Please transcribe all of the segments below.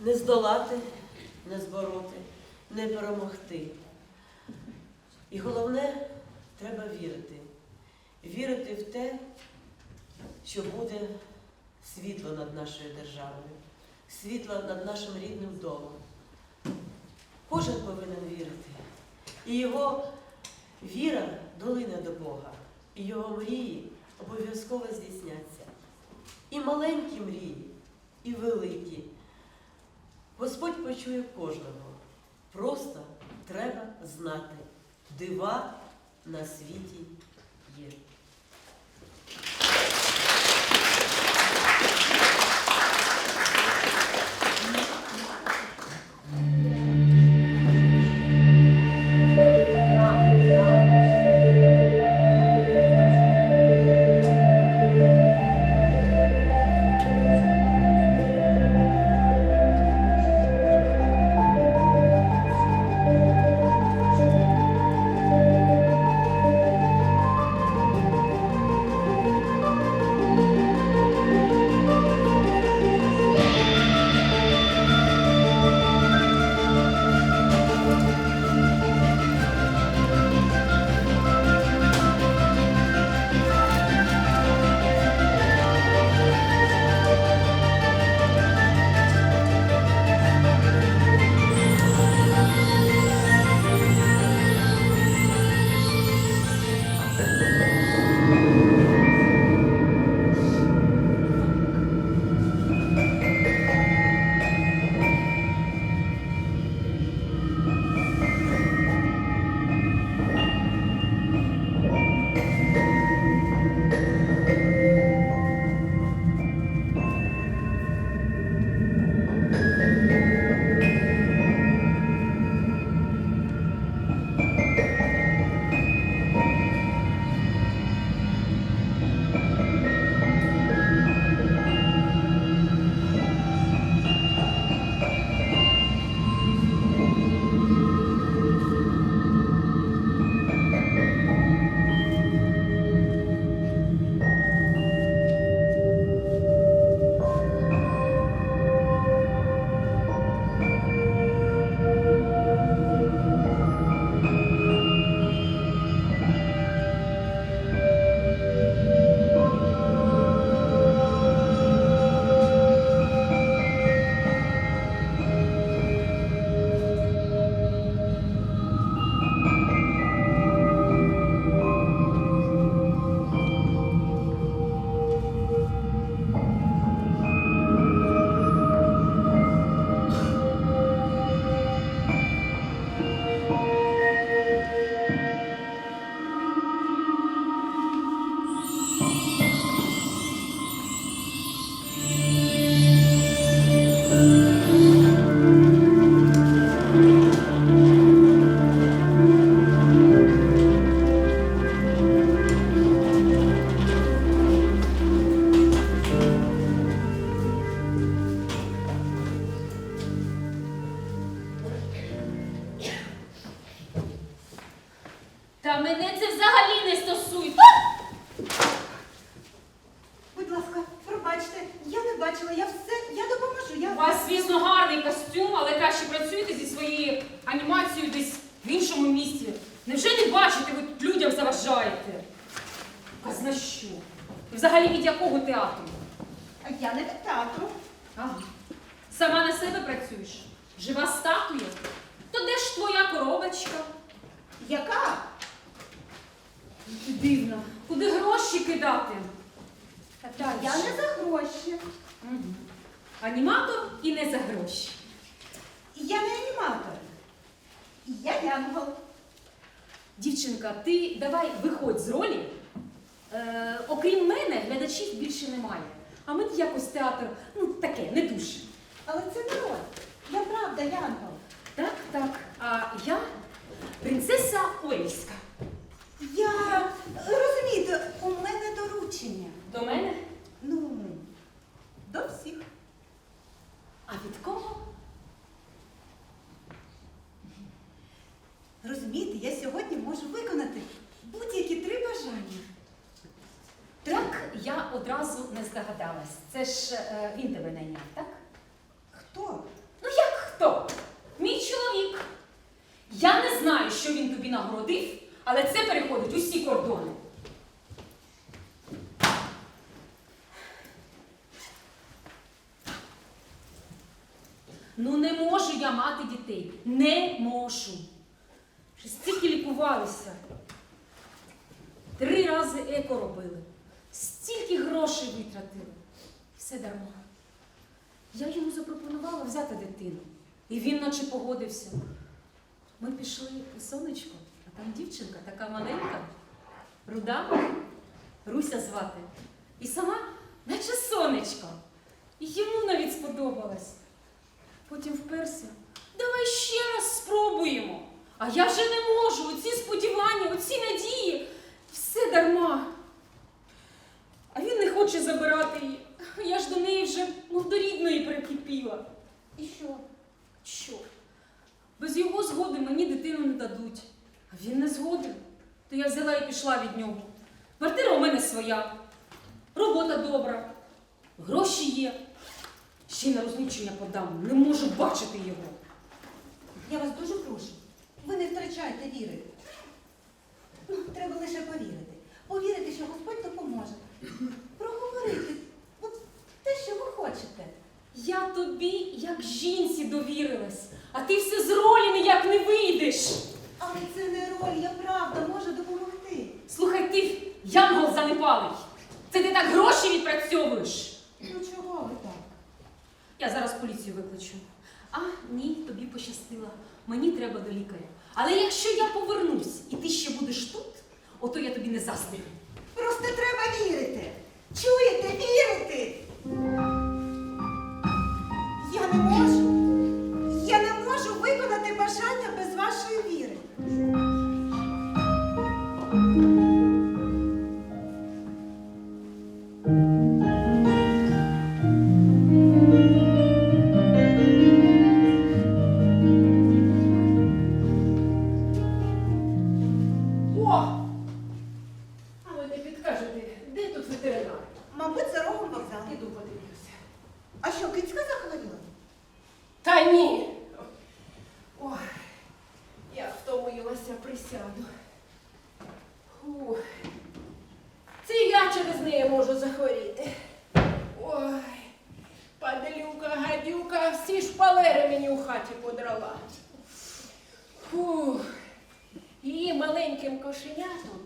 не здолати, не збороти, не перемогти. І головне, треба вірити. Вірити в те, що буде світло над нашою державою, світло над нашим рідним домом. Кожен повинен вірити. І його віра долине до Бога, і його мрії обов'язково здійсняться. І маленькі мрії, і великі. Господь почує кожного. Просто треба знати, дива на світі є. Дивно. Куди гроші кидати? Та я не за гроші. Мгм. Аніматор і не за гроші. Я не аніматор. Я янгол. Дівчинка, ти давай виходь з ролі. Е, окрім мене, глядачів більше немає. А мені якось театр, ну таке, не дуже. Але це не роль. Я правда янгол. Так, так. А я принцеса Уельська. Я розумію, у мене доручення. До мене? Ну, до всіх. А від кого? Розумієте, я сьогодні можу виконати будь-які три бажання. Так, я одразу не здогадалась. Це ж е, він тебе найняв, так? Хто? Ну як хто? Мій чоловік. Я не знаю, що він тобі нагородив, але це переходить усі кордони. Ну не можу я мати дітей. Не можу. Стільки лікувалися. Три рази еко робили. Стільки грошей витратили. Все дарма. Я йому запропонувала взяти дитину. І він наче погодився. Ми пішли сонечко, там дівчинка така маленька, руда, Руся звати. І сама, наче сонечко. І йому навіть сподобалось. Потім вперся. Давай ще раз спробуємо. А я вже не можу. Оці сподівання, оці надії. Все дарма. А він не хоче забирати її. Я ж до неї вже мов до рідної прикипіла. І що? Що? Без його згоди мені дитину не дадуть. Він не згоден. То я взяла і пішла від нього. Квартира у мене своя, робота добра, гроші є. Ще й на розлучення подам. Не можу бачити його. Я вас дуже прошу. Ви не втрачайте віри. Ну, треба лише повірити. Повірити, що Господь допоможе. Проговорити от те, що ви хочете. Я тобі, як жінці, довірилась, а ти все з ролі ніяк не вийдеш. Але це не роль, я правда можу допомогти. Слухай, ти янгол занепалий. Це ти так гроші відпрацьовуєш. Ну чого ви так? Я зараз поліцію викличу. А, ні, тобі пощастило. Мені треба до лікаря. Але якщо я повернусь і ти ще будеш тут, ото я тобі не застою. Просто треба вірити. Чуєте, вірити. Я не можу. А що, кицька захворіла? Та ні. Ой, я втомилася, присяду. Фух. Це я через неї можу захворіти. Ой, падлюка, гадюка, всі шпалери мені у хаті подрала. Фух. Її маленьким кошенятом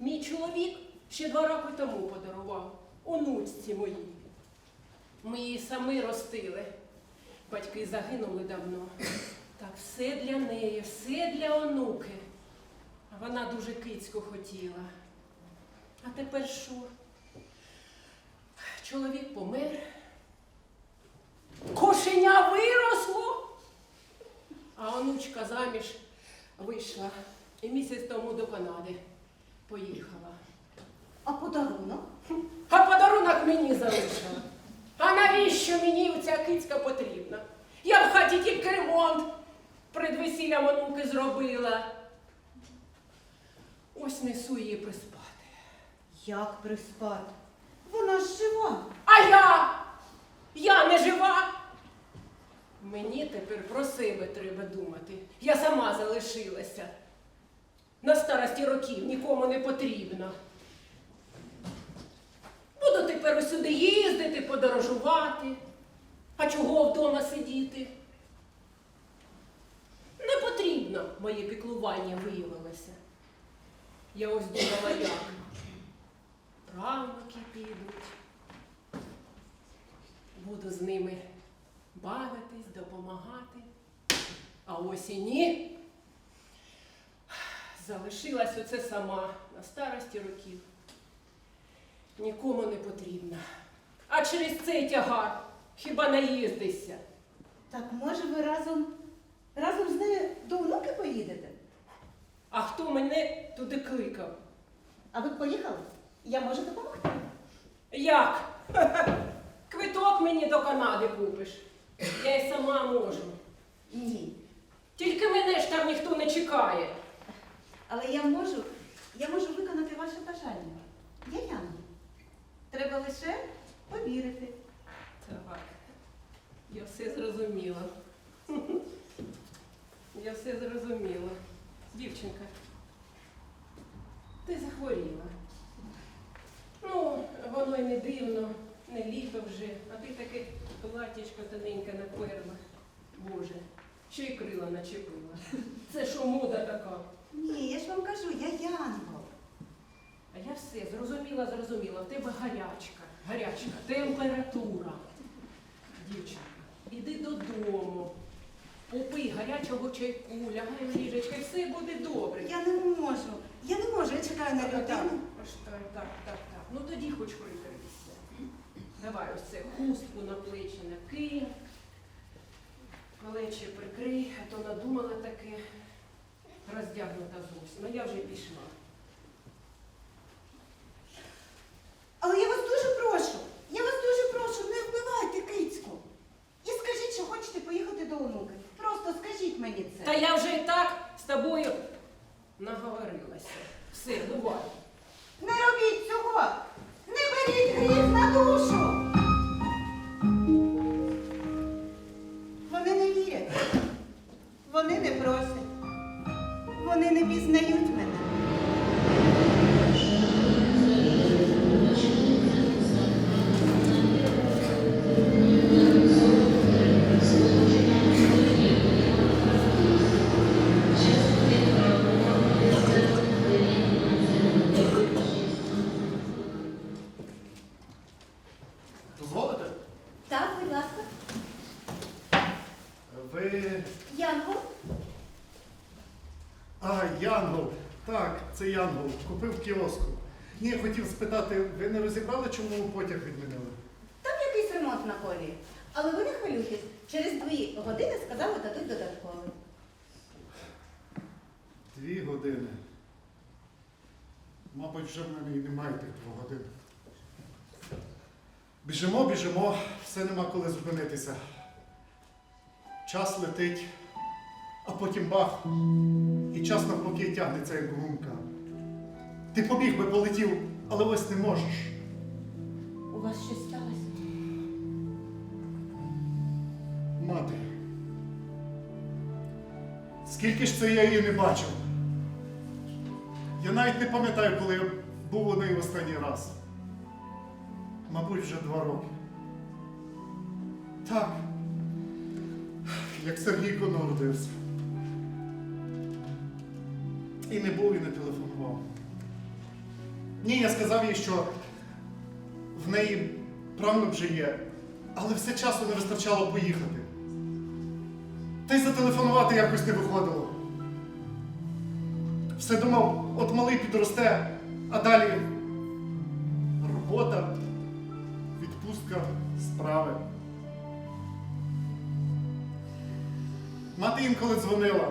мій чоловік ще два роки тому подарував онучці моїй. Ми її самі ростили. Батьки загинули давно. Так все для неї, все для онуки. А вона дуже кицьку хотіла. А тепер що? Чоловік помер. Кошеня виросло. А онучка заміж вийшла і місяць тому до Канади поїхала. А подарунок? А подарунок мені залишила. А навіщо мені ця кицька потрібна? Я в хаті тільки ремонт перед весіллям онуки зробила. Ось несу її приспати. Як приспати? Вона ж жива. А я? Я не жива. Мені тепер про себе треба думати. Я сама залишилася. На старості років нікому не потрібна. Тепер усюди їздити, подорожувати. А чого вдома сидіти? Не потрібно моє піклування виявилося. Я ось думала як. Правнуки підуть. Буду з ними бавитись, допомагати. А ось і ні. Залишилась оце сама на старості років. Нікому не потрібна. А через цей тягар хіба наїздишся? Так може ви разом разом з нею до онуки поїдете? А хто мене туди кликав? А ви поїхали? Я можу допомогти. Як? Квиток мені до Канади купиш. Я й сама можу. Ні. Тільки мене ж там ніхто не чекає. Але я можу, я можу виконати ваше бажання. Яна. Лише повірити. Так, я все зрозуміла. Я все зрозуміла. Дівчинка. ти захворіла. Ну, воно й не дивно, не літо вже, а ти таке платічко тоненьке наперла. Боже, ще й крила начепила. Це що мода така? Ні, я ж вам кажу, я Янгол. Я все зрозуміла, зрозуміла. В тебе гарячка, гарячка, температура. Дівчинка, іди додому. Попий гарячого чайку, лягай в ліжечко, і все буде добре. Я не можу. Я не можу, я чекаю на людину. так, так, так, так. Ну тоді хоч прикрийся. Давай ось це хустку на плечі накинь. Плечі прикрий, а то надумала таке роздягнута зовсім. А я вже пішла. Кіоску. Ні, хотів спитати, ви не розібрали, чому потяг відмінили? там якийсь ремонт на колії. Але ви не хвилюйтесь. Через дві години сказали дадуть додатковий. Дві години. Мабуть, вже в мене і немає тих двох годин. Біжимо, біжимо, все нема коли зупинитися. Час летить, а потім бах. І час навпаки тягнеться, як гумка. Ти побіг би полетів, але ось не можеш. У вас щось сталося? Мати. Скільки ж це я її не бачив? Я навіть не пам'ятаю, коли я був у неї в останній раз. Мабуть, вже два роки. Так. Як Сергійко народився. І не був і не телефонував. Ні, я сказав їй, що в неї правнук вже є, але все часу не вистачало поїхати. Та й зателефонувати якось не виходило. Все думав, от малий підросте, а далі робота, відпустка, справи. Мати інколи дзвонила,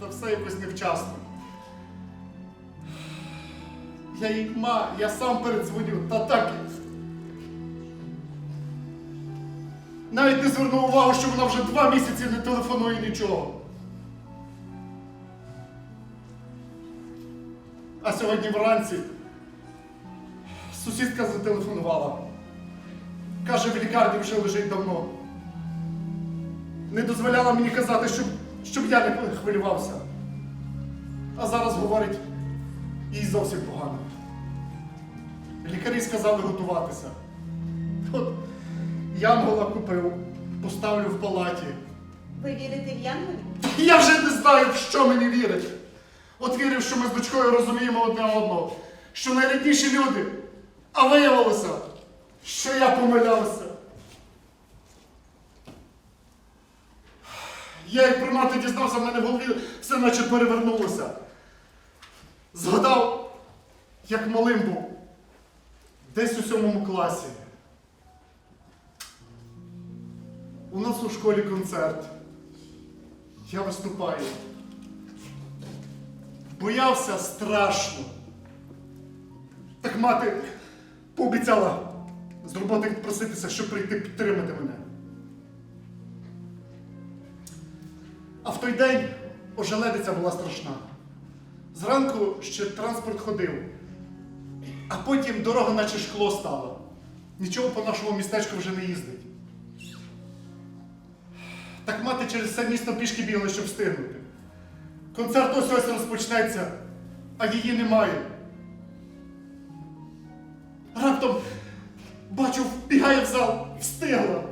та все якось невчасно. Я їй ма, я сам передзвоню, та так. Навіть не звернув увагу, що вона вже два місяці не телефонує нічого. А сьогодні вранці сусідка зателефонувала. Каже, в лікарні вже лежить давно. Не дозволяла мені казати, щоб, щоб я не хвилювався. А зараз говорить, їй зовсім погано. Лікарі сказали готуватися. От Янгола купив, поставлю в палаті. Ви вірите в Янголів? Я вже не знаю, в що мені вірить. От вірив, що ми з дочкою розуміємо одне одного, що найрідніші люди, а виявилося, що я помилявся. Я як про мати дізнався, в мене в голові все наче перевернулося. Згадав, як малим був, десь у сьомому класі. У нас у школі концерт. Я виступаю. Боявся страшно. Так мати пообіцяла з роботи проситися, щоб прийти підтримати мене. А в той день ожеледиця була страшна. Зранку ще транспорт ходив, а потім дорога наче шкло стала. Нічого по нашому містечку вже не їздить. Так, мати через все місто пішки бігла, щоб встигнути. Концерт ось ось розпочнеться, а її немає. Раптом бачу, вбігає в зал, встигла.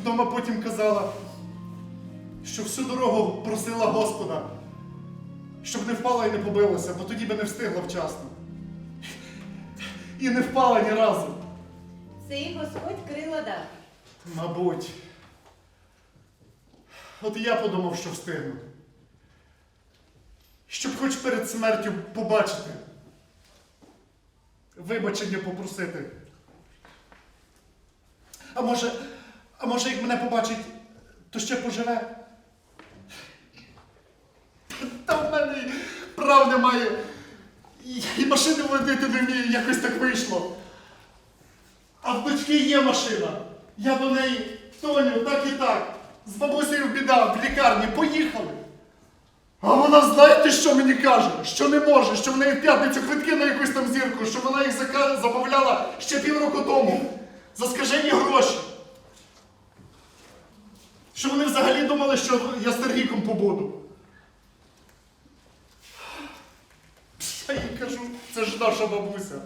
Вдома потім казала, що всю дорогу просила Господа, щоб не впала і не побилася, бо тоді би не встигла вчасно. І не впала ні разу. Цей Господь крила дав. Мабуть. От і я подумав, що встигну. Щоб хоч перед смертю побачити. Вибачення попросити. А може, а може, як мене побачить, то ще поживе? Та в мене прав немає. І, машини водити не вмію, якось так вийшло. А в дочки є машина. Я до неї, Тоню, так і так. З бабусею біда, в лікарні, поїхали. А вона знаєте, що мені каже? Що не може, що в неї в п'ятницю квитки на якусь там зірку, що вона їх замовляла ще півроку тому. За скажені гроші. Що вони взагалі думали, що я з Сергійком побуду. Я їй кажу, це ж наша бабуся.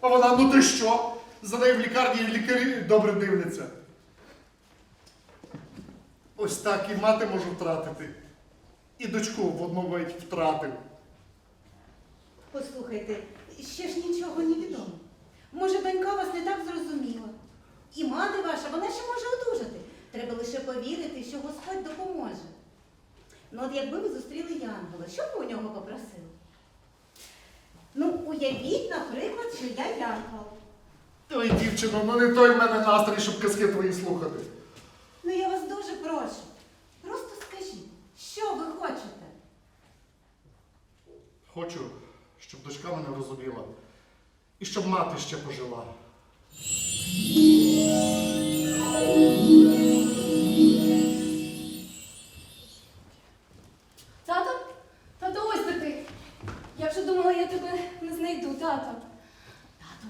А вона, ну ти що? За нею в лікарні лікарі добре дивляться. Ось так і мати можу втратити. І дочку в одну мить втратив. Послухайте, ще ж нічого не відомо. Може, донька вас не так зрозуміла. І мати ваша, вона ще може одужати. Треба лише повірити, що Господь допоможе. Ну, от якби ви зустріли Янгола, що б ви у нього попросили? Ну, уявіть, наприклад, що я Янгол. Ой, дівчино, ну не той в мене настрій, щоб казки твої слухати. Ну, я вас дуже прошу. Просто скажіть, що ви хочете? Хочу, щоб дочка мене розуміла. І щоб мати ще пожила. Думала, я тебе не знайду, тато. Тато,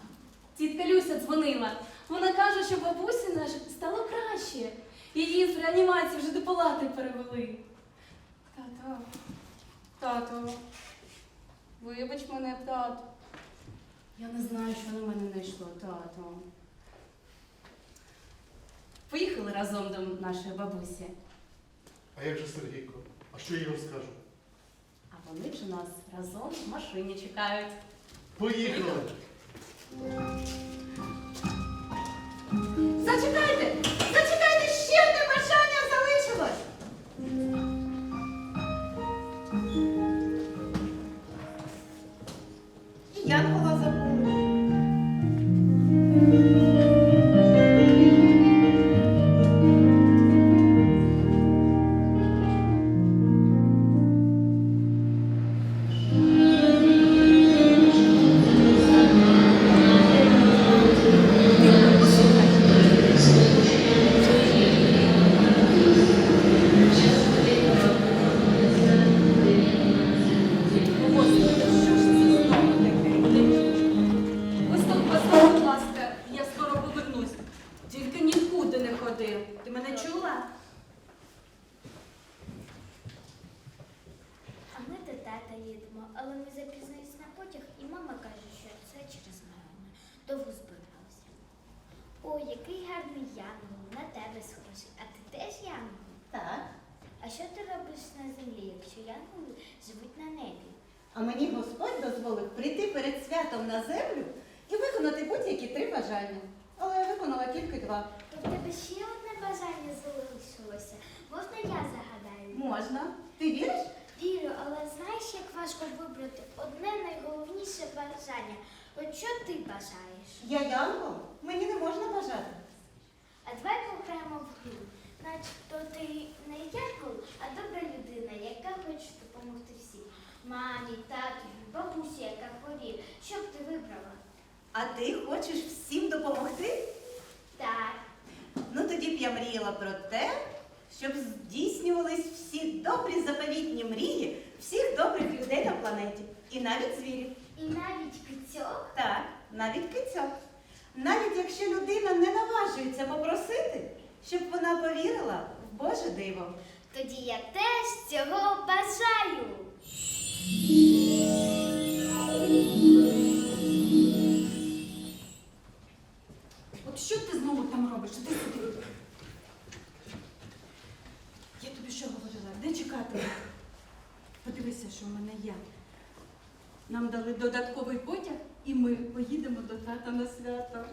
тітка Люся дзвонила. Вона каже, що бабусі наш стало краще. Її з реанімації вже до палати перевели. Тато. Тато. Вибач мене, тато. Я не знаю, що на мене знайшло, тато. Поїхали разом до нашої бабусі. А як же Сергійко? А що я йому скажу? А вони вже нас разом в машині чекають. Поїхали! Зачекайте! Зачекайте, ще одне бажання залишилось! І Янгола який гарний янгол, на тебе схожий. А ти теж янгол? Так. А що ти робиш на землі, якщо янголи живуть на небі? А мені Господь дозволив прийти перед святом на землю і виконати будь-які три бажання. Але я виконала тільки два. То в тебе ще одне бажання залишилося. Можна я загадаю? Можна. Ти віриш? Вірю, але знаєш, як важко вибрати одне найголовніше бажання. От що ти бажаєш? Я Янгол. Мені не можна бажати. А давай пограємо в гру. Начебто ти не янгол, а добра людина, яка хоче допомогти всім. Мамі, тату, бабусі, яка хворіє. Що б ти вибрала? А ти хочеш всім допомогти? Так. Ну тоді б я мріяла про те, щоб здійснювались всі добрі заповітні мрії всіх добрих людей на планеті. І навіть звірів. І навіть кицьок. Так, навіть кицьок навіть якщо людина не наважується попросити, щоб вона повірила в Боже диво. Тоді я теж цього бажаю. ребята на свято.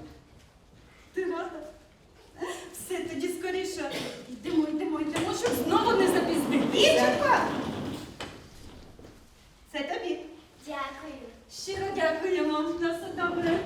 Ти рада? Все, тоді скоріше. Йдемо, йдемо, йдемо, щоб знову не запізнити. Дівчинка! Це тобі. Дякую. Щиро дякуємо. На все добре.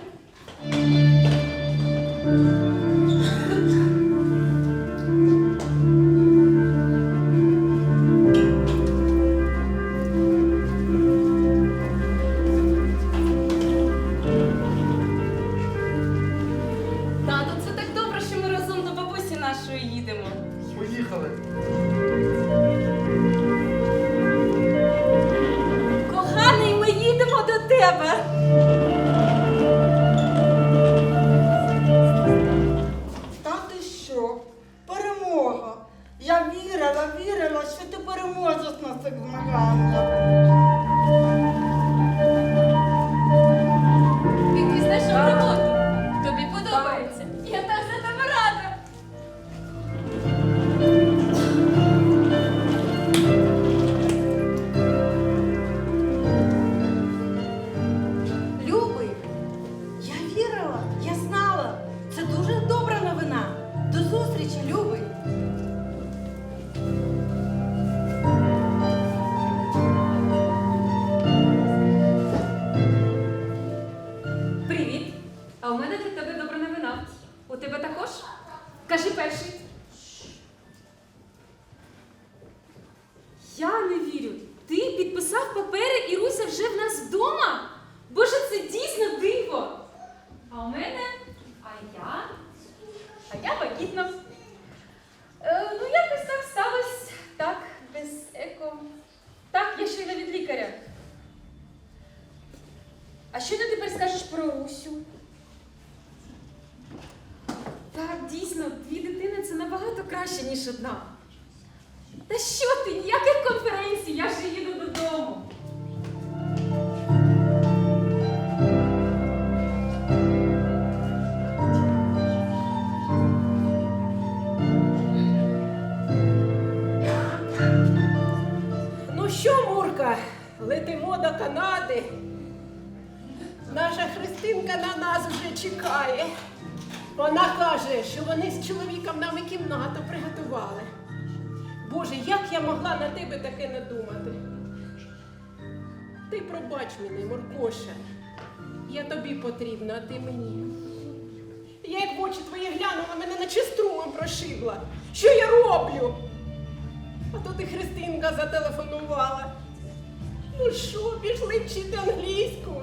should. Ти пробач мені, Моркоша. Я тобі потрібна, а ти мені. Я як в очі твої глянула, мене наче струмом прошибла. Що я роблю? А то ти Христинка зателефонувала. Ну що, пішли вчити англійську?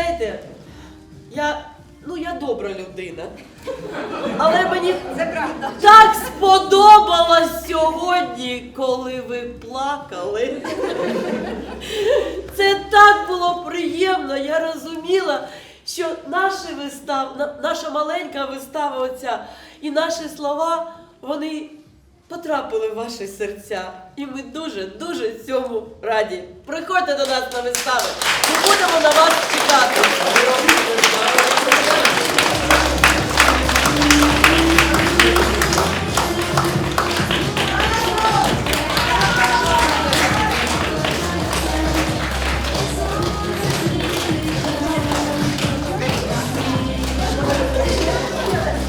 Знаєте, я, ну, я добра людина. Але мені так сподобалось сьогодні, коли ви плакали. Це так було приємно. Я розуміла, що наші вистав, наша маленька вистава оця і наші слова, вони потрапили в ваші серця. І ми дуже, дуже цьому раді. Приходьте до нас на вистави. Ми будемо на вас чекати.